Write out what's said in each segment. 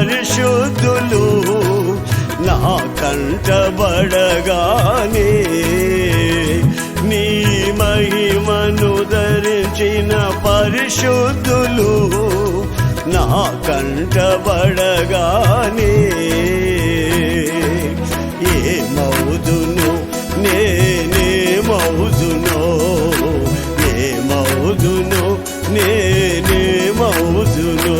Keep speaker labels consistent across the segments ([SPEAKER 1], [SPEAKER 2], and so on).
[SPEAKER 1] పరిశుద్ధులు నా కంటబడగానే నీ మహిమను ధరించిన పరిశుద్ధులు నా కంటబడగానే ఏ మౌదును నేనే మౌదునో? ఏ మౌదును నేనే మౌదునో?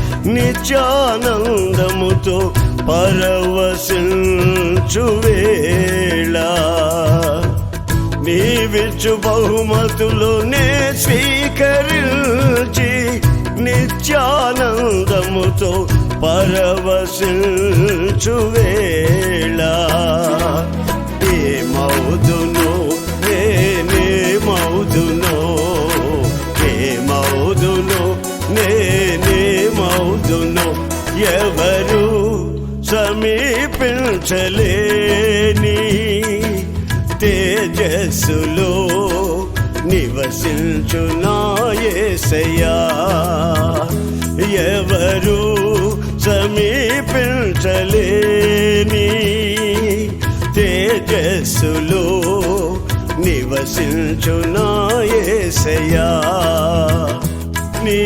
[SPEAKER 1] నిత్యానందముతో పరవశించు వేళ. నీవిచ్చు బహుమతులు నే స్వీకరించి నిత్యానందముతో పరవశించు ఏమవుదును ఏ ఏమవుదును నే ఎవరు సమీపించలేని తేజస్సులో నివసించునాయసయా ఎవరు సమీపించలేని తేజస్సులో నివసించునాయసయా నీ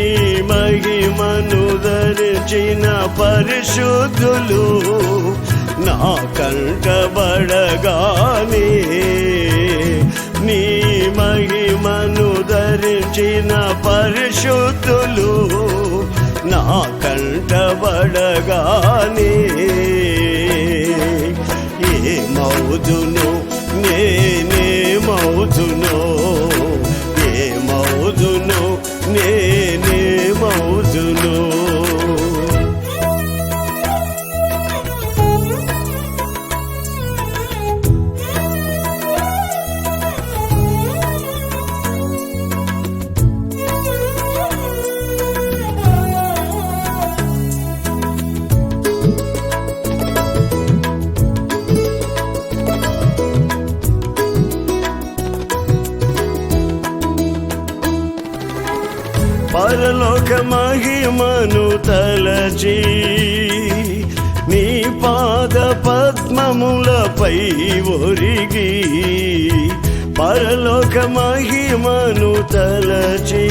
[SPEAKER 1] మహిమను ధరించిన పరిశుద్ధులు నా కంటబడగానే నీ మహిమను ధరించిన పరిశుద్ధులు నా కంటబడగానే ఏ మౌదును నేనే మౌ పరలోక మహిమను తలచి నీ పాద పద్మములపై ఒరిగి పరలోక మహిమను తలచి